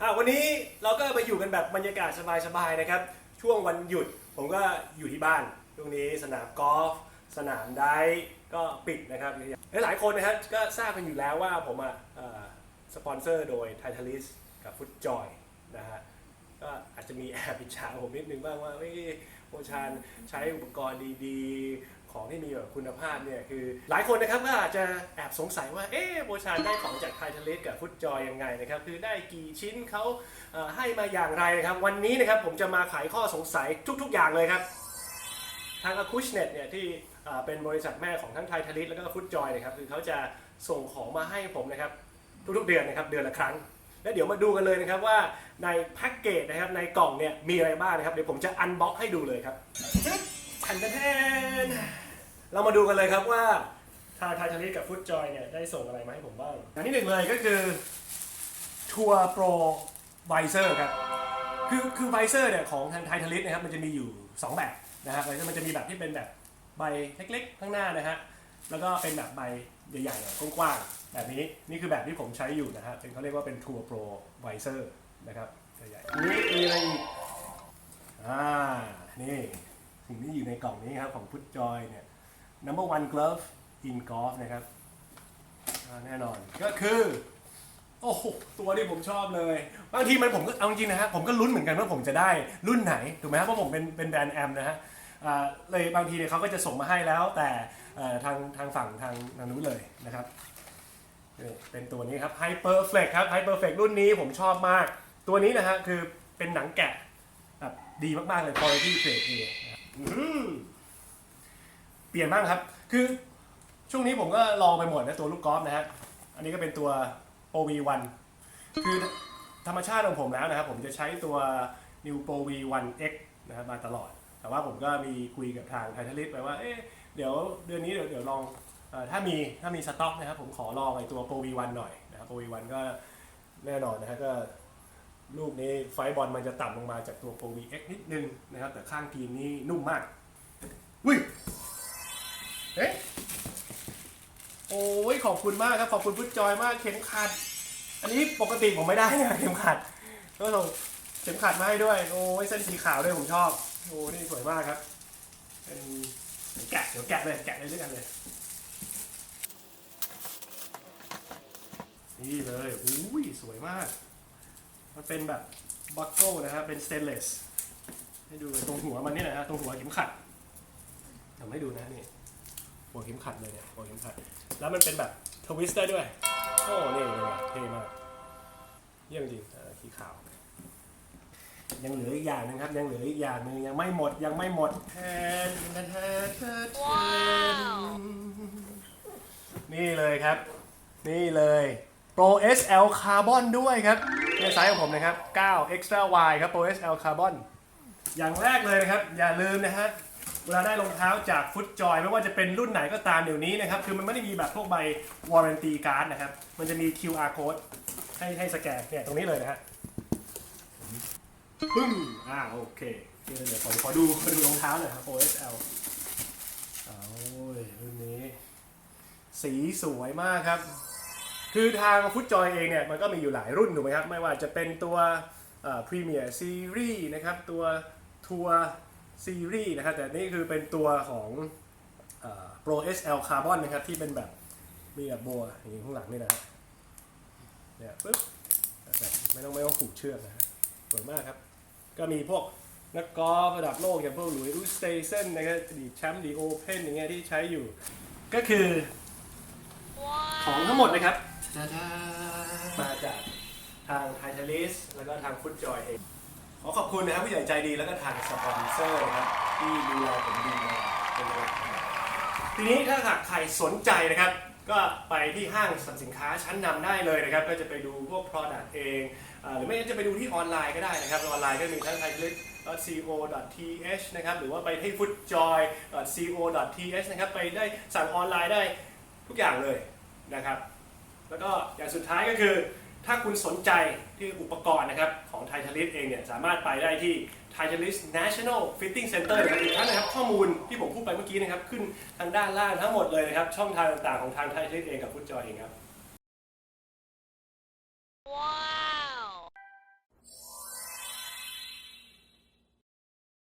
อะวันนี้เราก็มาอยู่กันแบบบรรยากาศสบายๆนะครับ ช่วงวันหยุดผมก็อยู่ที่บ้านช่วงนี้สนามกอล์ฟสนามได้ก็ปิดนะครับหลายคนนะครับก็ทราบกันอยู่แล้วว่าผมอะสปอนเซอร์โดย t i t a l i s กับฟุตจอยนะฮะ ก็อาจจะมีแอบอิจฉาผมนิดนึงบ้างว่าเฮ้ยโอชานใช้อุปกรณ์ดีๆ ของที่มีแบบคุณภาพเนี่ยคือ หลายคนนะครับก็อาจจะแอบสงสัยว่าเอ๊ะโอชานได้ของจากไททาลิสกับฟุตจอยยังไงนะครับคือได้กี่ชิ้นเขาเอ่อให้มาอย่างไรนะครับ วันนี้นะครับผมจะมาไขข้อสงสัยทุกๆ อย่างเลยครับ ทาง a c u s h n e t เนี่ยที่เอ่อเป็นบริษัทแม่ของทั้งไททาลิสแล้วก็ฟุตจอยนะครับคือเขาจะส่งของมาให้ผมนะครับ ทุกๆเดือนนะครับเดือนละครั้ง แล้วเดี๋ยวมาดูกันเลยนะครับว่าในแพ็กเกจนะครับในกล่องเนี่ยมีอะไรบ้างนะครับเดี๋ยวผมจะอันบ็อกให้ดูเลยครับทันแทนเรามาดูกันเลยครับว่าทางไททาลิสกับฟุตจอยเนี่ยได้ส่งอะไรมาให้ผมบ้างอันที่หนึ่งเลยก็คือทัวร์โปรไวเซอร์ครับคือคือไวเซอร์เนี่ยของทางไททาลิสนะครับมันจะมีอยู่ 2 แบบนะครับไวเซอร์มันจะมีแบบที่เป็นแบบใบเล็กๆ ข้างหน้านะฮะแล้วก็เป็นแบบใบใหญ่ๆหน่อยกว้างๆ แบบนี้นี่คือแบบที่ผมใช้อยู่นะฮะเป็นเขาเรียกว่าเป็นทัวร์โปรไวเซอร์นะครับใหญ่ๆนี่มีอะไรอีกอ่านี่สิ่งที่อยู่ในกล่องนี้ครับของพุทจอยเนี่ย number one glove in golf นะครับแน่นอนก็คือ โอ้โหตัวที่ผมชอบเลย บางทีมันผมก็เอาจริงนะฮะผมก็ลุ้นเหมือนกันว่าผมจะได้รุ่นไหน ถูกไหมครับเพราะผมเป็นเป็นแบรนด์แอมนะฮะอ่าเลยบางทีเนี่ยเขาก็จะส่งมาให้แล้วแต่เอ่อทางทางฝั่งทางทางนู้นเลยนะครับ นี่เป็นตัวนี้ครับ Hyperflex ครับ Hyperflex รุ่นนี้ผมชอบมาก ตัวนี้นะฮะคือเป็นหนังแกะแบบดีมาก ๆ เลย quality grade A นะครับอื้อหือเปลี่ยนบ้างครับ คือช่วงนี้ผมก็ลองไปหมดนะตัวลูกกอล์ฟนะฮะ อันนี้ก็เป็นตัว OV1 คือธรรมชาติของผมแล้วนะครับ ผมจะใช้ตัว New Pro V1 X นะครับมาตลอด แต่ว่าผมก็มีคุยกับทางไททาลิสไปว่า เอ๊ะ เดี๋ยวเดือนนี้เดี๋ยวเดี๋ยวลอง ถ้ามีถ้ามีสต็อกนะครับผมขอลองไอ้ตัว Pro V1 หน่อยนะครับ Pro V1 ก็แน่นอนนะฮะก็ลูกนี้ไฟบอลมันจะต่ำลงมาจากตัว Pro VX นิดนึงนะครับ แต่ข้างทีมนี่นุ่มมากอุ้ยเอ๊ะโอ้ยขอบคุณมากครับ ขอบคุณพุทธจอยมากเข็มขัด อันนี้ปกติผมไม่ได้นะเข็มขัดก็ส่งเข็มขัดมาให้ด้วย โอ้ยเส้นสีขาวด้วยผมชอบ โอ้นี่สวยมากครับเป็นแกะเดี๋ยวแกะเลยแกะเลยด้วยกันเลย นี่เลยอุ้ยสวยมาก มันเป็นแบบบัคเกิลนะครับเป็นสเตนเลสให้ดูตรงหัวมันนี่นะฮะตรงหัวเข็มขัดทำให้ดูนะนี่หัวเข็มขัดเลยเนี่ยหัวเข็มขัด แล้วมันเป็นแบบทวิสต์ได้ด้วย โอ้นี่เลยว่ะเท่มาก เยี่ยมจริงอ่าสีขาว ยังเหลืออีกอย่างหนึงครับ ยังเหลืออีกอย่างหนึ่งยังไม่หมดยังไม่หมดแทนแทนแทนแทนแทนนี่เลยครับ นี่เลย Pro SL Carbon ด้วยครับในไซส์ของผมนะครับ 9 Extra Wide ครับ Pro SL Carbon อย่างแรกเลยนะครับ อย่าลืมนะฮะเวลาได้รองเท้าจากฟุตจอยไม่ว่าจะเป็นรุ่นไหนก็ตามเดี๋ยวนี้นะครับ คือมันไม่ได้มีแบบพวกใบ warranty card นะครับ มันจะมี QR code ให้ให้สแกนเนี่ยตรงนี้เลยนะฮะปึ้งอ่าโอเคเดี๋ยวเดี๋ยวขอขอดูขอดูรองเท้าหน่อยครับ OSL โอ้ยรุ่นนี้ สีสวยมากครับ คือทางฟุตจอยเองเนี่ยมันก็มีอยู่หลายรุ่นถูกไหมครับ ไม่ว่าจะเป็นตัวพรีเมียร์ซีรีส์นะครับตัวทัวร์ซีรีส์นะครับแต่นี่คือเป็นตัวของเอ่อ Pro SL Carbon นะครับที่เป็นแบบมีแบบโบัวอย่างนี้ข้างหลังนี่นะเนี่ยปึ๊บแบบไม่ต้องไม่ต้องผูกเชือกนะฮะสวยมากครับ ก็มีพวกนักกอล์ฟระดับโลกอย่างพวกหลุยส์อุสเตเซนนะครับดีแชมป์ดีโอเพนอย่างเงี้ยที่ใช้อยู่ ก็คือ ของทั้งหมดนะครับ มาจากทางไททาลิสแล้วก็ทางฟุตจอยเอง ขอขอบคุณนะครับผู้ใหญ่ใจดีแล้วก็ทางสปอนเซอร์นะครับที่ดูแลผมดีมาเป็นระยะทีนี้ถ้าหากใครสนใจนะครับ ก็ไปที่ห้างสรรพสินค้าชั้นนำได้เลยนะครับ ก็จะไปดูพวก Product เองอ่าหรือไม่งั้นจะไปดูที่ออนไลน์ก็ได้นะครับ ออนไลน์ก็มีทั้ง t h a i l i s co.th นะครับ หรือว่าไปที่ footjoy.co.th นะครับ ไปได้สั่งออนไลน์ได้ทุกอย่างเลยนะครับ แล้วก็อย่างสุดท้ายก็คือ ถ้าคุณสนใจที่อุปกรณ์นะครับของไททาลิสเองเนี่ยสามารถไปได้ที่ t i t a l i s National Fitting Center นะครับอีกท่านนะครับข้อมูลที่ผมพูดไปเมื่อกี้นะครับ ขึ้นทางด้านล่างทั้งหมดเลยนะครับ ช่องทางต่างๆของทางไททลิสเองกับฟุตจอยเองครับ